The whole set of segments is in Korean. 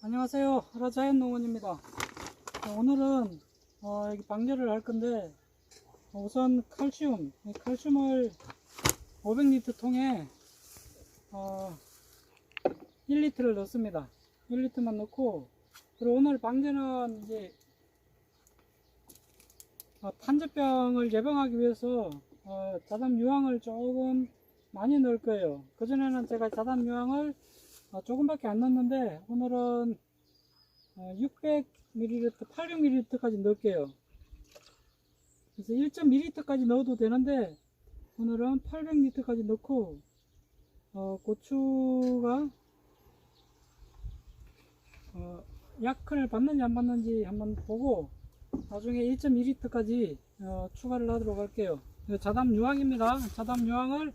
안녕하세요. 하라자연 농원입니다. 어, 오늘은 어, 여기 방제를 할 건데 어, 우선 칼슘, 이 칼슘을 500리터 통에 어, 1리터를 넣습니다. 1리터만 넣고 그리고 오늘 방제는 이제 어, 탄저병을 예방하기 위해서 어, 자담 유황을 조금 많이 넣을 거예요. 그전에는 제가 자담 유황을 어, 조금밖에 안 넣었는데 오늘은 어, 600ml, 800ml까지 넣을게요. 그래서 1.2리터까지 넣어도 되는데 오늘은 800ml까지 넣고 어, 고추가 어, 약을 받는지 안 받는지 한번 보고 나중에 1.2리터까지 어, 추가를 하도록 할게요. 자담 유황입니다. 자담 유황을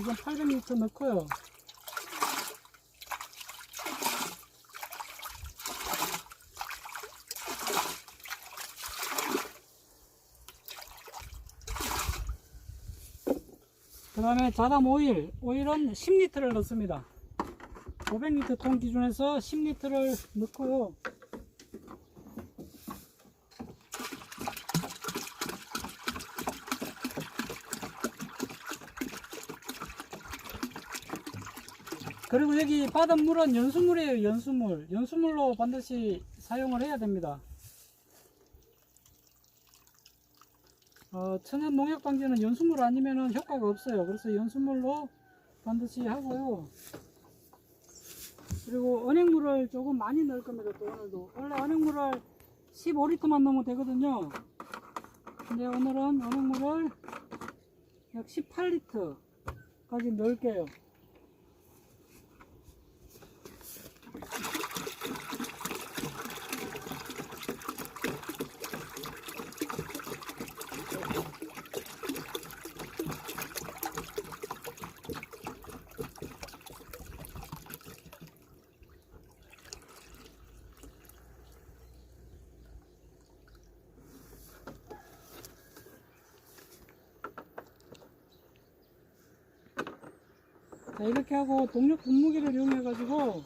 이건 800리터 넣고요. 그 다음에 자담 오일, 오일은 10리터를 넣습니다. 500리터 통 기준에서 10리터를 넣고요. 그리고 여기 바닷물은 연수물이에요, 연수물. 연수물로 반드시 사용을 해야 됩니다. 어, 천연 농약 방제는 연수물 아니면 효과가 없어요. 그래서 연수물로 반드시 하고요. 그리고 은행물을 조금 많이 넣을 겁니다. 또 오늘도. 원래 은행물을 15리터만 넣으면 되거든요. 근데 오늘은 은행물을 약 18리터까지 넣을게요. 자, 이렇게 하고 동력 분무기를 이용해가지고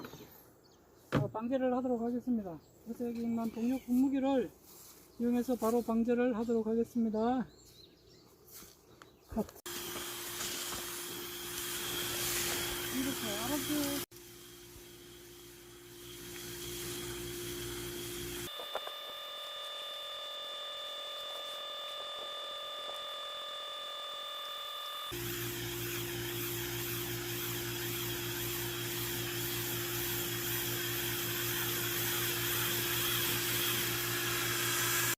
어, 방제를 하도록 하겠습니다. 그래서 여기만 동력 분무기를 이용해서 바로 방제를 하도록 하겠습니다. 이렇게 알아서